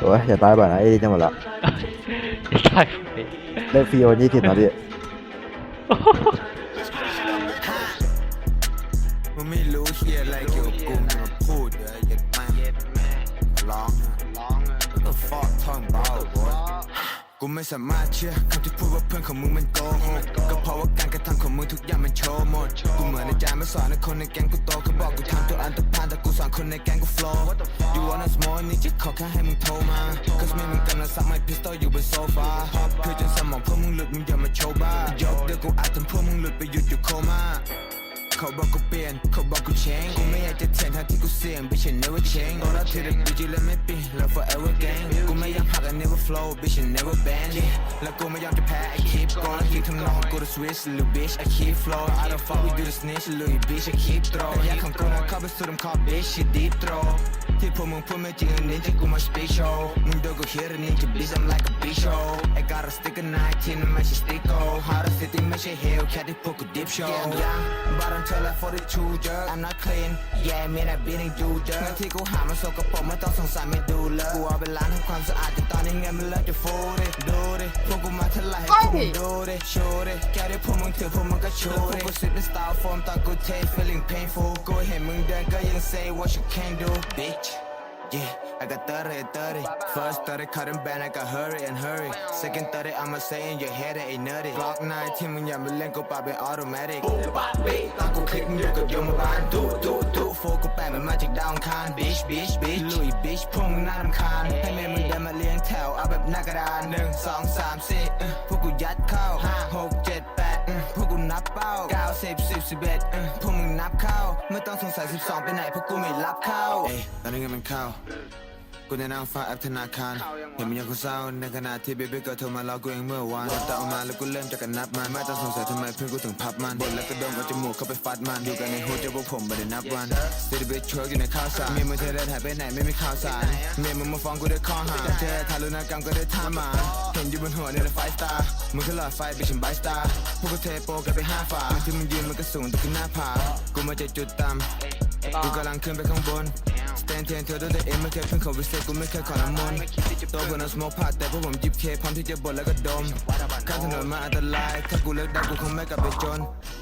โอ้ยอย่าตายบ่อยนะไอ้ดีจะหมดละใช่ได้ฟรีวันยี่สิบนะพี่มึงไม่รู้เฮียอะไรเกี่ยวกับกูมึงมาพูดเดี๋ยวอย่าแม่งร้องอะร้องอะแล้วก็ฟอกท่องเบาบอยกูไม่สามารถเชื่อคำที่พูดว่าเพื่อนของมึงมันโกหกก็เพราะว่าการกระทำของมึงทุกอย่างมันโชว์หมดกูเหมือนอาจารย์มาสอนให้คนในแก๊งกูโตเขาบอกกูทำตัวอันตรพานแต่กูสอนคนในแก๊งกู flow You wanna ในี่จะขอแค่ให้มึงโทรมา Cause ม่มึงกำลังซักไม้พิสตอลอยู่บนโซฟาฮอปคือจนสมองพวกมึงหลุดมึงอย่ามาโชว์บ้ายกเดี๋ยวกูอาจทำพวกมึงหลุดไปหยุดอยู่โคม่าเขาบอกกูเปลี่ยนเขาบอกกู change กูไม่อยากจะเถียงทั้งที่กูเสี่ยง bitch I never change โตแล้วที่เด็ก bitch แล้วไม่เปลี่ยน love forever gang กูไม่ยอมหัก I never flow bitch I never bendy แล้วกูไม่ยอมจะแพ้ I keep going คิดทำนองกู to switch little bitch I keep flow I don't fuck with you the snitch little bitch I keep throw แต่แยกของกูนั้นเข้าไปสู่ลำคอ bitch she deep throw ที่พวกมึงพูดไม่จริงอันนี้ที่กูมา speak show มึงโดนกู hit อันนี้จะ bitch I'm like a bitch show I got a stick a 19ไม่ใช่ stick go hard a city ไม่ใช่ hell แค่ที่พวกกู deep show yeah but until I 42 jerk I'm not clean yeah ไม่ได้ beating you jerk เงินที่กูหามันสกปรกไม่ต้องสงสัยไม่ดูเลยกูเอาไปล้างทำความสะอาดแต่ตอนนี้เงิ นมันเริ่มจะฟูดิดูดิพวกกูมาเท่าไหร่ให้พวกมึงดูดิโชว์ดิแค่ได้พวกมึงถือพวกมึงก็โชว์ดิพวกกูสิบเป็น style form ตอนกู take feeling painful กูเห็นมึงเดินก็ยัง say what you can't do bitch Yeah, I got 30 and 30. First 30 cut them band, I got hurry and hurry. Second 30, I'ma say in your head, it ain't nutty. Glock 9ที่มึงอย่ามาเล่นกูปาเป็น automatic ปุ๊บปะปิ๊ตอนกูคลิกมึงอยู่กับโยมบาลดูดูดูโฟกูแปลมันมาจากดาวอังคาร bitch bitch bitch ลุย bitch พวกมึ หน้ากระดานหนึ่งสองสามสี่เอ้อพวกกูยัดเข้าห้าหกเจ็ดแปดเอ้อพวกกูนับเป้าเก้าสิบสิบสิบเอ็ดเอ้อพวกมึงนับเข้า ไม่ต้องสงสัยสิบสองไปไหนพวกกูไม่รับเข้าเอ้ยตอนนี้เงินมันเข้า กูได้นั่งฟังแอปธนาคาร เห็นมันยังกูเศร้าในขณะที่เบบี้ก็โทรมาล้อกูเองเมื่อวานแต่ออกมาแล้วกูเริ่มจากกันนับมันไม่ต้องสงสัยทำไมเพื่อนกูถึงพับมันบนแล้วก็โดนกับจมูกเข้าไปฟัดมันอยู่กันในหูจะพวกผมไม่ได้นับวันสติเบชชัวอยู่ในข้าวสารมีมือเธอเดินหายไปไหนไม่มีข่าวสารเมียมึงมาฟ้องกูด้วยข้อหาเธอทารุณกรรมก็ได้ท่าหมา เห็นอยู่บนหัวนี่แหละไฟสตาร์มึงคือหลอดไฟไปฉันไบสตาร์พวกกูเทโปกันไปห้าฝาที่มึงยืนมันก็สูงแต่ขึ้นหน้าผากูมาจากจุดต่ำ กูกำลังขึ้นไปข้างบนสแตนเทียนเธอด้วยตัวเองไม่เคยเพิ่งเขาวิเศษกูไม่เคยขอน้ำมนต์โตเพื่อนเอาสโมกพาดแต่พวกผมจิบเคพร้อมที่จะบ่นแล้วก็ดมข้าม ถนนมาอันตราย ถ้ากูเลิกได้กูคงไม่กลับไปจน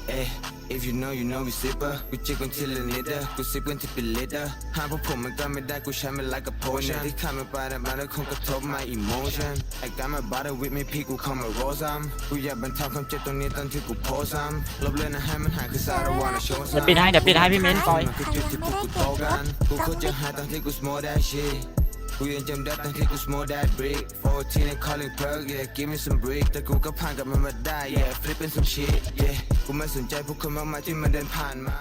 เอ๊ะ if you know you know we sipper กูจิกกันทีละนิดเด้อกูซิปกันที่เป็นลิตรเด้อห้ามพวกผมมันก็ไม่ได้กูใช้มัน like a potion ที่ข้ามมันไปแต่มันก็คงกระทบ my emotion I got my body with me พี่กูเข้ามาโรซ้ำกูอยากบรรเทาความเจ็บตรงนี้ตอนที่กูโพสซ้ำลบเลือนนะให้มันหายคือ I don't wanna show เดี๋ยวปิดให้เดี๋ยวปิดให้พี่มิ้นปล่อยมันคือจุดที่พวกกูโตกันกูโคตรจะหายตอนที่กู smoke that shit กูยัง จำได้ตอนที่กู smoke that brick 14 and calling plug yeah give me some brick แต่กูก็ผ่านกับมันมาได้ yeah flipping some shit yeah กูไม่สนใจพวกคนมากมายที่มันเดินผ่านมา